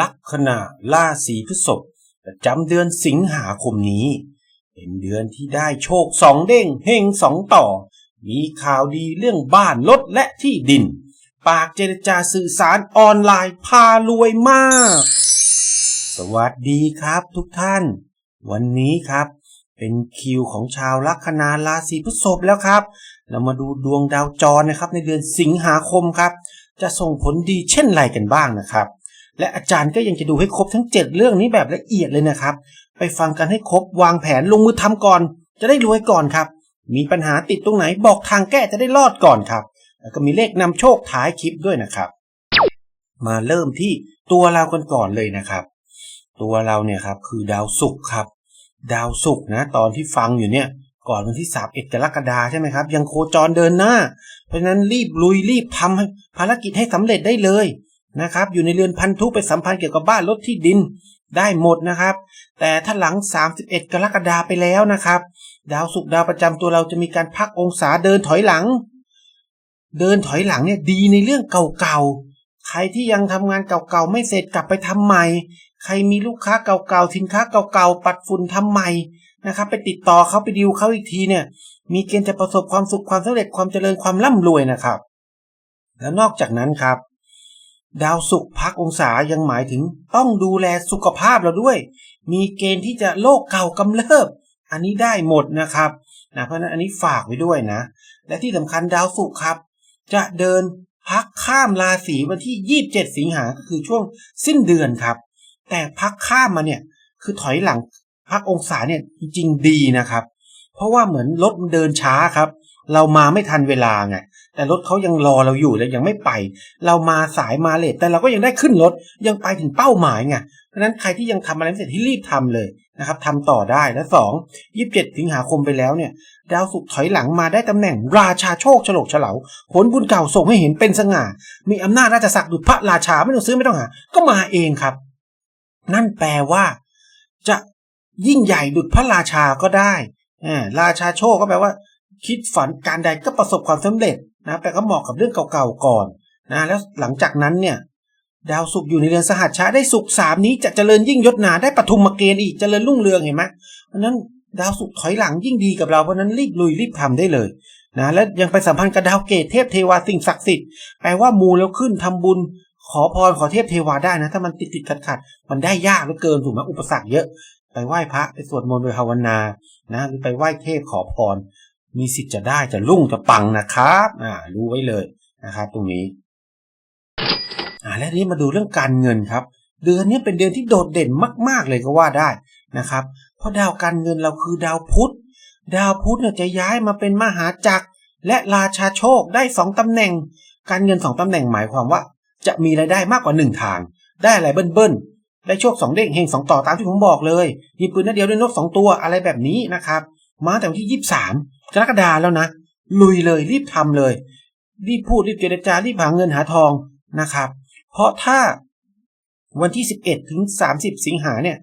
ลัคนาราศีพฤษภประจำเดือนสิงหาคมนี้ เป็นเดือนที่ได้โชคสองเด้งเฮงสองต่อ มีข่าวดีเรื่องบ้านรถและที่ดิน ปากเจรจาสื่อสารออนไลน์พารวยมาก สวัสดีครับทุกท่าน วันนี้ครับเป็นคิวของชาวลัคนาราศีพฤษภแล้วครับ เรามาดูดวงดาวจรนะครับในเดือนสิงหาคมครับ จะส่งผลดีเช่นไรกันบ้างนะครับ และอาจารย์ก็ยังจะดูให้ครบทั้ง 7 เรื่องนี้แบบละเอียดเลยนะครับ ไปฟังกันให้ครบวางแผนลงมือทำก่อน จะได้รวยก่อนครับ มีปัญหาติดตรงไหนบอกทางแก้จะได้รอดก่อนครับ แล้วก็มีเลขนำโชคท้ายคลิปด้วยนะครับ มาเริ่มที่ตัวเรากันก่อนเลยนะครับ ตัวเราเนี่ยครับคือดาวศุกร์ครับ ดาวศุกร์นะ ตอนที่ฟังอยู่เนี่ยก่อนวันที่3 1กรกฎาใช่ไหมครับ ยังโคจรเดินหน้า เพราะฉะนั้นรีบลุยรีบทำให้ภารกิจให้สำเร็จได้เลย นะครับ อยู่ในเรือนพันธุไปสัมพันธ์เกี่ยวกับบ้านรถที่ดินได้หมดนะครับ แต่ถ้าหลัง 31 กรกฎาไปแล้วนะครับ ดาวศุกร์ดาวประจำตัวเราจะมีการพักองศาเดินถอยหลัง เดินถอยหลังเนี่ยดีในเรื่องเก่าๆ ใครที่ยังทำงานเก่าๆ ไม่เสร็จกลับไปทำใหม่ ใครมีลูกค้าเก่าๆ สินค้าเก่าๆ ปัดฝุ่นทำใหม่นะครับ ไปติดต่อเขาไปดิวเขาอีกทีเนี่ย มีเกณฑ์จะประสบความสุขความสำเร็จความเจริญความร่ำรวยนะครับ แล้วนอกจากนั้นครับ ดาวศุกร์พักองศายังหมายถึง ต้องดูแลสุขภาพเราด้วย มีเกณฑ์ที่จะโรคเก่ากำเริบ อันนี้ได้หมดนะครับนะเพราะนั้นอันนี้ฝากไว้ด้วยนะ และที่สำคัญดาวศุกร์ครับ จะเดินพักข้ามราศีวันที่ 27 สิงหาคือช่วงสิ้นเดือนครับ แต่พักข้ามมาเนี่ยคือถอยหลังพักองศาเนี่ยจริงดีนะครับ เพราะว่าเหมือนรถมันเดินช้าครับ เรามาไม่ทันเวลาไงแต่รถเขายังรอเราอยู่เลยยังไม่ไป เรามาสายมาเลทแต่เราก็ยังได้ขึ้นรถยังไปถึงเป้าหมายไงเพราะนั้นใครที่ยังทำอะไรไม่เสร็จที่รีบทำเลยนะครับทำต่อได้และสองยี่สิบเจ็ดสิงหาคมไปแล้วเนี่ย ดาวศุกถอยหลังมาได้ตำแหน่งราชาโชคฉลกเฉลาผลบุญเก่าส่งให้เห็นเป็นสง่า มีอำนาจราชศักดิ์ดุจพระราชาไม่ต้องซื้อไม่ต้องหา ก็มาเองครับ นั่นแปลว่า จะยิ่งใหญ่ดุจพระราชาก็ได้อราชาโชคก็แปลว่า คิดฝันการใดก็ประสบความสำเร็จนะแต่ก็เหมาะกับเรื่องเก่าๆก่อนนะแล้วหลังจากนั้นเนี่ยดาวศุกร์อยู่ในเรือนสหัชชาได้ศุกร์สามนี้จะเจริญยิ่งยศหนาได้ปฐุมมาเกณฑ์อีกเจริญรุ่งเรืองเห็นไหมเพราะนั้นดาวศุกร์ถอยหลังยิ่งดีกับเราเพราะนั้นรีบลุยรีบทำได้เลยนะและยังไปสัมพันธ์กับดาวเกตเทพเทวาสิ่งศักดิ์สิทธิ์แปลว่ามูแล้วขึ้นทำบุญ ขอพรขอเทพเทวาได้นะ ถ้ามันติดติดขัดขัดมันได้ยากเหลือเกินถูกไหมอุปสรรคเยอะ ไปไหว้พระไปสวดมนต์ไปภาวนานะหรือไปไหว้เทพขอพร มีสิทธิ์จะได้จะรุ่งจะปังนะครับอ่ารู้ไว้เลยนะครับ ตรงนี้อ่าและนี้มาดูเรื่องการเงินครับ เดือนนี้เป็นเดือนที่โดดเด่นมาก ๆ เลยก็ว่าได้นะครับ เพราะดาวการเงินเราคือดาวพุธดาวพุธเนี่ยจะย้ายมาเป็นมหาจักร และราชาโชคได้สองตำแหน่ง การเงินสองตำแหน่งหมายความว่า จะมีรายได้มากกว่าหนึ่งทาง ได้อะไรเบิ้ลๆได้โชคสองเด้งเฮงสองต่อตามที่ผมบอกเลยมีปืนนัดเดียวได้นกสองตัวอะไรแบบนี้นะครับ มาแต่วันที่ยี่สิบสามกรกฎาแล้วนะ ลุยเลยรีบทำเลย รีบพูดรีบเจรจารีบหาเงินหาทองนะครับ เพราะถ้าวันที่11ถึง30สิบสิงหาเนี่ย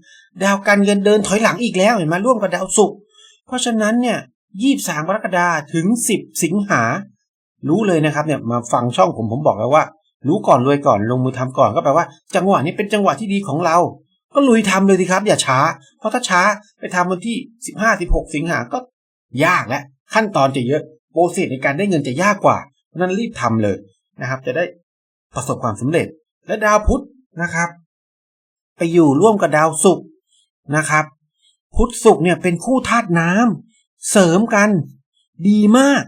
ดาวการเงินเดินถอยหลังอีกแล้วเห็นไหมร่วมกับดาวศุกร์เพราะฉะนั้นเนี่ย23กรกฎาถึง10สิงหา รู้เลยนะครับเนี่ยมาฟังช่องผมผมบอกแล้วว่า รู้ก่อนรวยก่อนลงมือทำก่อนก็แปลว่า จังหวะนี้เป็นจังหวะที่ดีของเรา ก็ลุยทำเลยสิครับ อย่าช้า เพราะถ้าช้าไปทำวันที่ 15 16 สิงหาก็ยากและ ขั้นตอนจะเยอะโปรเซสในการได้เงินจะยากกว่า เพราะนั้นรีบทำเลยนะครับ จะได้ประสบความสำเร็จ และดาวพุธนะครับ ไปอยู่ร่วมกับดาวศุกร์นะครับ พุธศุกร์เนี่ยเป็นคู่ธาตุน้ำเสริมกันดีมาก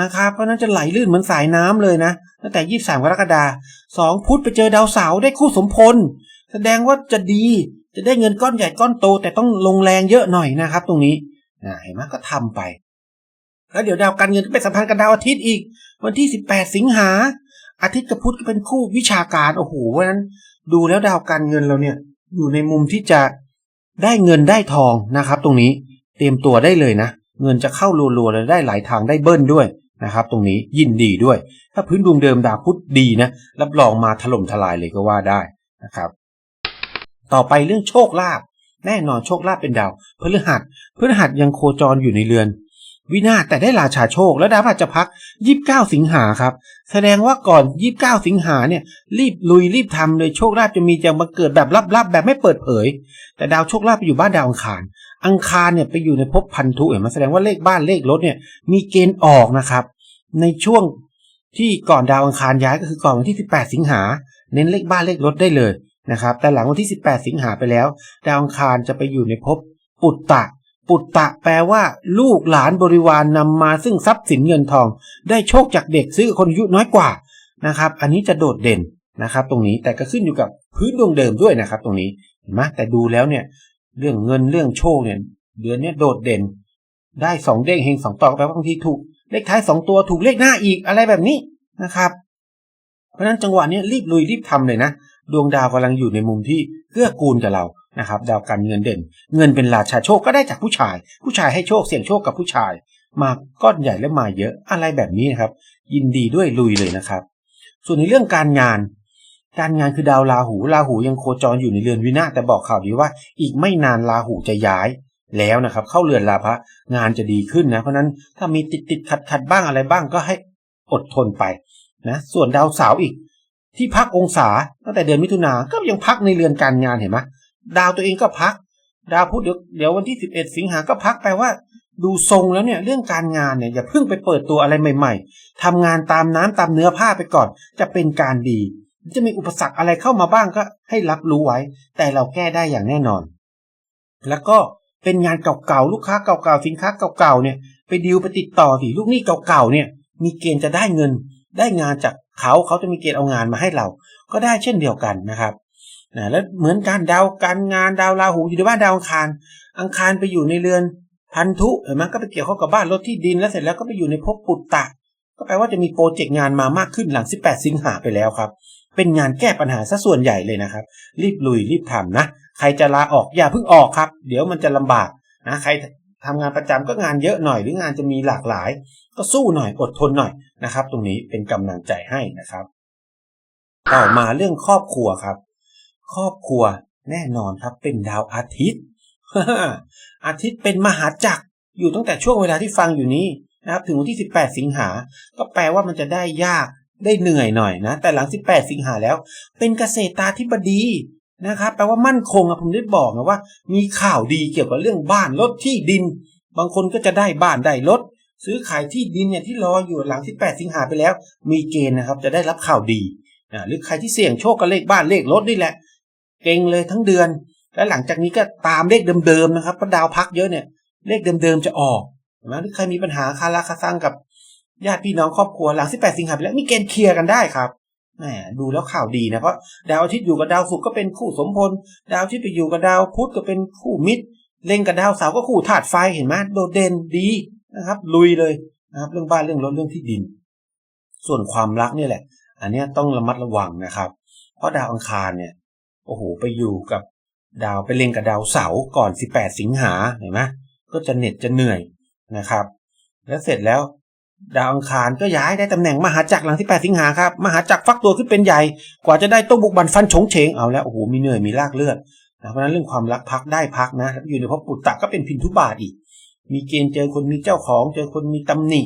นะครับเพราะนั้นจะไหลลื่นเหมือนสายน้ำเลยนะตั้งแต่ยี่สามกรกฎาสองพุธไปเจอดาวเสาร์ได้คู่สมพล แสดงว่าจะดีจะได้เงินก้อนใหญ่ก้อนโต แต่ต้องลงแรงเยอะหน่อยนะครับ ตรงนี้นะเห็นไหมก็ทำไป แล้วเดี๋ยวดาวการเงินก็ไปสัมพันธ์กับดาวอาทิตย์อีก วันที่สิบแปดสิงหา อาทิตย์กับพุธก็เป็นคู่วิชาการโอ้โหเพราะนั้นดูแล้วดาวการเงินเราเนี่ย อยู่ในมุมที่จะได้เงินได้ทองนะครับ ตรงนี้เตรียมตัวได้เลยนะ เงินจะเข้ารัวๆเลยได้หลายทางได้เบิ้ลด้วยนะครับ ตรงนี้ยินดีด้วย ถ้าพื้นดวงเดิมดาวพุธดีนะรับรองมาถล่มทลายเลยก็ว่าได้นะครับ ต่อไปเรื่องโชคลาภแน่นอนโชคลาภเป็นดาวพฤหัสพฤหัสยังโคจรอยู่ในเรือน วินาแต่ได้ราชาโชคและดาวพฤหัสจะพัก 29 สิงหาครับ แสดงว่าก่อน 29 สิงหาเนี่ย รีบลุยรีบทำเลยโชคลาภจะมีจะมาเกิดแบบลับๆแบบไม่เปิดเผย แต่ดาวโชคลาภไปอยู่บ้านดาวอังคาร อังคารเนี่ยไปอยู่ในภพพันธุเห็นไหมแสดงว่าเลขบ้านเลขรถเนี่ยมีเกณฑ์ออกนะครับ ในช่วงที่ก่อนดาวอังคารย้ายก็คือก่อนวันที่ 18 สิงหาเน้นเลขบ้านเลขรถได้เลย นะครับ แต่หลังวันที่ 18 สิงหาไปแล้ว ดาวอังคารจะไปอยู่ในภพปุตตะ ปุตตะแปลว่าลูกหลานบริวารนำมาซึ่งทรัพย์สินเงินทอง ได้โชคจากเด็กซื้อคนอายุน้อยกว่านะครับ อันนี้จะโดดเด่นนะครับ ตรงนี้แต่ก็ขึ้นอยู่กับพื้นดวงเดิมด้วยนะครับ ตรงนี้เห็นไหมแต่ดูแล้วเนี่ยเรื่องเงินเรื่องโชคเนี่ยเดือนนี้โดดเด่น ได้สองเด้งเฮงสองต่อกแปลว่าบางทีถูกเลขท้ายสองตัวถูกเลขหน้าอีกอะไรแบบนี้นะครับ ราะฉะนั้นจังหวะนี้รีบลุยรีบทำเลยนะ ดวงดาวกำลังอยู่ในมุมที่เกื้อกูลกับเรานะครับดาวการเงินเด่น เงินเป็นราชาโชคก็ได้จากผู้ชาย ผู้ชายให้โชคเสี่ยงโชคกับผู้ชาย มาก้อนใหญ่และมาเยอะอะไรแบบนี้นะครับ ยินดีด้วยลุยเลยนะครับ ส่วนในเรื่องการงาน การงานคือดาวราหูราหูยังโคจรอยู่ในเรือนวินาศแต่บอกข่าวดีว่า อีกไม่นานราหูจะย้ายแล้วนะครับ เข้าเรือนลาภะงานจะดีขึ้นนะ เพราะนั้นถ้ามีติดติดขัดขัดบ้างอะไรบ้างก็ให้อดทนไป นะส่วนดาวเสาร์อีก ที่พักองศาตั้งแต่เดือนมิถุนาก็ยังพักในเรือนการงานเห็นไหมดาวตัวเองก็พัก ดาวพุธเดี๋ยวเดี๋ยววันที่11สิงหาก็พักแปลว่า ดูทรงแล้วเนี่ยเรื่องการงานเนี่ยอย่าเพิ่งไปเปิดตัวอะไรใหม่ ๆทำงานตามน้ำตามเนื้อผ้าไปก่อน จะเป็นการดี จะมีอุปสรรคอะไรเข้ามาบ้างก็ให้รับรู้ไว้ แต่เราแก้ได้อย่างแน่นอน แล้วก็เป็นงานเก่าๆลูกค้าเก่าๆสินค้าเก่าๆเนี่ย ไปดีลไปติดต่อสิลูกหนี้เก่าๆเนี่ย มีเกณฑ์จะได้เงิน ได้งานจากเขาเขาจะมีเกณฑ์เอางานมาให้เรา ก็ได้เช่นเดียวกันนะครับนะแล้วเหมือนการดาวการงานดาวราหูอยู่ในบ้านดาวอังคาร อังคารไปอยู่ในเรือนพันธุเห็นไหมก็ไปเกี่ยวข้องกับบ้านรถที่ดินแล้วเสร็จแล้วก็ไปอยู่ในภพปุตตะ ก็แปลว่าจะมีโปรเจกต์งานมามากขึ้นหลัง 18 สิงหาไปแล้วครับ เป็นงานแก้ปัญหาซะส่วนใหญ่เลยนะครับ รีบลุยรีบทำนะ ใครจะลาออกอย่าเพิ่งออกครับ เดี๋ยวมันจะลำบากนะใครทำงานประจำก็งานเยอะหน่อยหรืองานจะมีหลากหลาย ก็สู้หน่อยอดทนหน่อย นะครับ ตรงนี้เป็นกำลังใจให้นะครับ ต่อมาเรื่องครอบครัวครับ ครอบครัวแน่นอนครับเป็นดาวอาทิตย์อาทิตย์เป็นมหาจักรอยู่ตั้งแต่ช่วงเวลาที่ฟังอยู่นี้นะครับถึงวันที่ 18 สิงหา ก็แปลว่ามันจะได้ยากได้เหนื่อยหน่อยนะ แต่หลัง 18 สิงหาแล้ว เป็นเกษตราธิบดีนะครับแปลว่ามั่นคงอะผมได้บอกนะว่า มีข่าวดีเกี่ยวกับเรื่องบ้านรถที่ดิน บางคนก็จะได้บ้านได้รถ ซื้อขายที่ดินเนี่ยที่รออยู่หลัง18สิงหาไปแล้ว มีเกณฑ์นะครับจะได้รับข่าวดีนะหรือใครที่เสี่ยงโชคกับเลขบ้านเลขรถนี่แหละ เก่งเลยทั้งเดือน และหลังจากนี้ก็ตามเลขเดิมๆนะครับเพราะดาวพักเยอะเนี่ย เลขเดิมๆจะออกนะหรือใครมีปัญหาคาราคาซังกับญาติพี่น้องครอบครัวหลัง18สิงหาไปแล้วมีเกณฑ์เคลียร์กันได้ครับแหมดูแล้วข่าวดีนะเพราะดาวอาทิตย์อยู่กับดาวศุกร์ก็เป็นคู่สมพล ดาวอาที่ไปอยู่กับดาวพุธก็เป็นคู่มิตรเล็งกับดาวเสาร์ก็คู่ธาตุไฟเห็นไหมโดดเด่นดี นะครับ ลุยเลยนะครับ เรื่องบ้านเรื่องรถเรื่องที่ดิน ส่วนความรักนี่แหละ อันนี้ต้องระมัดระวังนะครับ เพราะดาวอังคารเนี่ยโอ้โหไปอยู่กับดาวไปเล็งกับดาวเสาร์ก่อน 18 สิงหาเห็นไหมก็จะเหน็ดจะเหนื่อยนะครับ แล้วเสร็จแล้ว ดาวอังคารก็ย้ายได้ตำแหน่งมหาจักรหลังที่ 8 สิงหาครับมหาจักรฟักตัวขึ้นเป็นใหญ่ กว่าจะได้ต้งบุกบันฟันฉงเฉงเอาแล้วโอ้โหมีเหนื่อยมีลากเลือดนะเพราะฉะนั้นเรื่องความรักพักได้พักนะอยู่ในภพปุตตะก็เป็นพินทุบาทอีก มีเกณฑ์เจอคนมีเจ้าของ เจอคนมีตำหนิ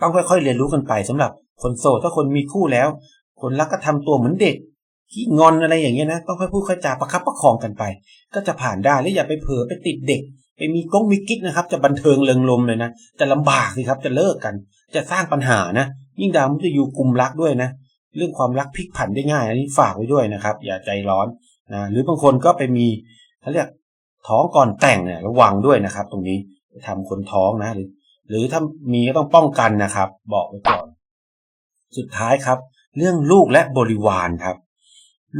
ต้องค่อยๆเรียนรู้กันไปสำหรับ คนโสดถ้าคนมีคู่แล้ว คนรักก็ทำตัวเหมือนเด็กขี้งอนอะไรอย่างเงี้ยนะต้องค่อยพูดค่อยจาประคับประคองกันไป ก็จะผ่านได้และอย่าไปเผลอไปติดเด็ก ไปมีก้งมีกิ๊กนะครับ จะบันเทิงเริงลมเลยนะจะลำบากสิครับจะเลิกกัน จะสร้างปัญหานะ ยิ่งดาวมันจะอยู่กลุ่มรักด้วยนะ เรื่องความรักพลิกผันได้ง่ายอันนี้ฝากไว้ด้วยนะครับ อย่าใจร้อนนะหรือบางคนก็ไปมีเขาเรียก ท้องก่อนแต่งเนี่ยระวังด้วยนะครับ ตรงนี้ทำคนท้องนะหรือ หรือถ้ามีก็ต้องป้องกันนะครับ บอกไว้ก่อน สุดท้ายครับ เรื่องลูกและบริวารครับ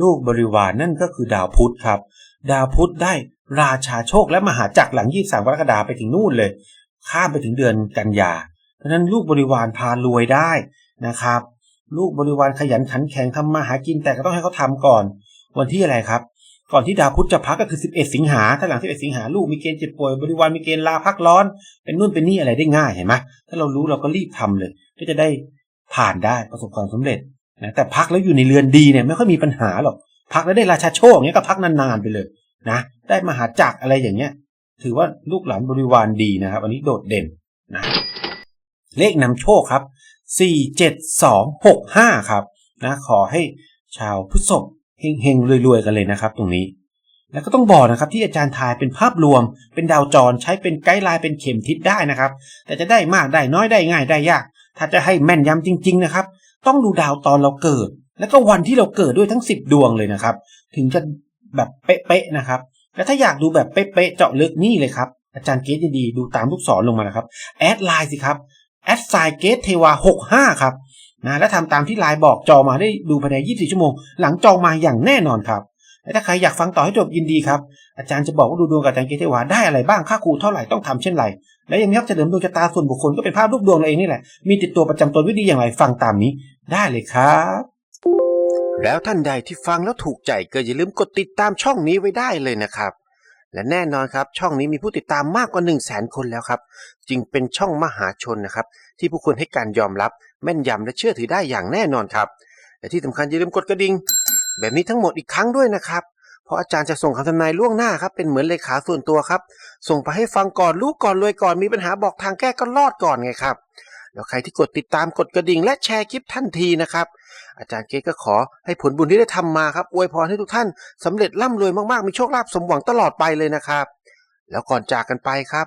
ลูกบริวารนั่นก็คือดาวพุธครับ ดาวพุธได้ราชาโชคและมหาจักรหลัง23กรกฎาไปถึงนู่นเลย ข้ามไปถึงเดือนกันยาเพราะนั้นลูกบริวารพารวยได้นะครับ ลูกบริวารขยันขันแข็งทำมาหากินแต่ก็ต้องให้เขาทาก่อน วันที่อะไรครับ ก่อนที่ดาวพุธจะพักก็คือ 11 สิงหา ถ้าหลัง 11 สิงหาลูกมีเกณฑ์เจ็บป่วยบริวารมีเกณฑ์ลาพักร้อน เป็นนู่นเป็นนี่อะไรได้ง่ายเห็นไหมถ้าเรารู้เราก็รีบทำเลย ก็จะได้ผ่านได้ประสบความสำเร็จนะแต่พักแล้วอยู่ในเรือนดีเนี่ยไม่ค่อยมีปัญหาหรอก พักแล้วได้ราชาโชคเนี้ยก็พักนานๆไปเลยนะ ได้มหาจักรอะไรอย่างเงี้ย ถือว่าลูกหลานบริวารดีนะครับ อันนี้โดดเด่นนะ เลขนำโชคครับ 47265 ครับนะขอให้ชาวพฤษภ เฮงๆรวยๆกันเลยนะครับตรงนี้ แล้วก็ต้องบอกนะครับที่อาจารย์ทายเป็นภาพรวม เป็นดาวจรใช้เป็นไกด์ไลน์เป็นเข็มทิศได้นะครับ แต่จะได้มากได้น้อยได้ง่ายได้ยาก ถ้าจะให้แม่นยำจริง ๆ นะครับ ต้องดูดาวตอนเราเกิด แล้วก็วันที่เราเกิดด้วยทั้ง 10 ดวงเลยนะครับ ถึงจะแบบเป๊ะๆนะครับแล้วถ้าอยากดูแบบเป๊ะๆเจาะลึกนี่เลยครับอาจารย์เกตดีๆดูตามลูกศรลงมานะครับแอดไลน์สิครับแอดไซเกตเทวา65 ครับ นะและทำตามที่ไลน์บอกจองมาได้ดูภายใน 24 ชั่วโมง หลังจองมาอย่างแน่นอนครับและถ้าใครอยากฟังต่อให้จบยินดีครับ อาจารย์จะบอกว่าดูดวงกับอาจารย์เกตเทวาได้อะไรบ้างค่าครูเท่าไหร่ต้องทำเช่นไร และยังมีครับเฉลิมดวงชะตาส่วนบุคคลก็เป็นภาพรูปดวงเราเองนี่แหละ มีติดตัวประจำตนวิธีอย่างไรฟังตามนี้ ได้เลยครับ แล้วท่านใดที่ฟังแล้วถูกใจก็อย่าลืมกดติดตามช่องนี้ไว้ได้เลยนะครับและแน่นอนครับ ช่องนี้มีผู้ติดตามมากกว่า1 0 0 0 0แสนคนแล้วครับ จึงเป็นช่องมหาชนนะครับ ที่ผู้คนให้การยอมรับ แม่นยำและเชื่อถือได้อย่างแน่นอนครับ และที่สำคัญอย่าลืมกดกระดิ่งแบบนี้ทั้งหมดอีกครั้งด้วยนะครับ เพราะอาจารย์จะส่งคำทำนายล่วงหน้าครับเป็นเหมือนเลขาส่วนตัวครับ ส่งไปให้ฟังก่อนรู้ก่อนรวยก่อนมีปัญหาบอกทางแก้ก็รอดก่อนไงครับแล้วใครที่กดติดตามกดกระดิ่งและแชร์คลิปทันทีนะครับ อาจารย์เกก็ขอให้ผลบุญที่ได้ทำมาครับอวยพรให้ทุกท่านสำเร็จร่ำรวยมากๆมีโชคลาภสมหวังตลอดไปเลยนะครับ แล้วก่อนจากกันไปครับ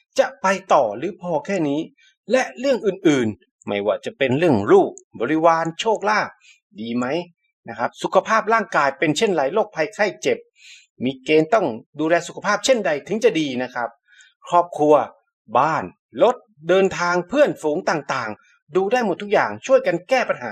จะไปต่อหรือพอแค่นี้ และเรื่องอื่นๆ ไม่ว่าจะเป็นเรื่องลูกบริวารโชคลาภดีไหมนะครับ สุขภาพร่างกายเป็นเช่นไรโรคภัยไข้เจ็บ มีเกณฑ์ต้องดูแลสุขภาพเช่นใดถึงจะดีนะครับ ครอบครัว บ้านรถเดินทางเพื่อนฝูงต่างๆ ดูได้หมดทุกอย่างช่วยกันแก้ปัญหา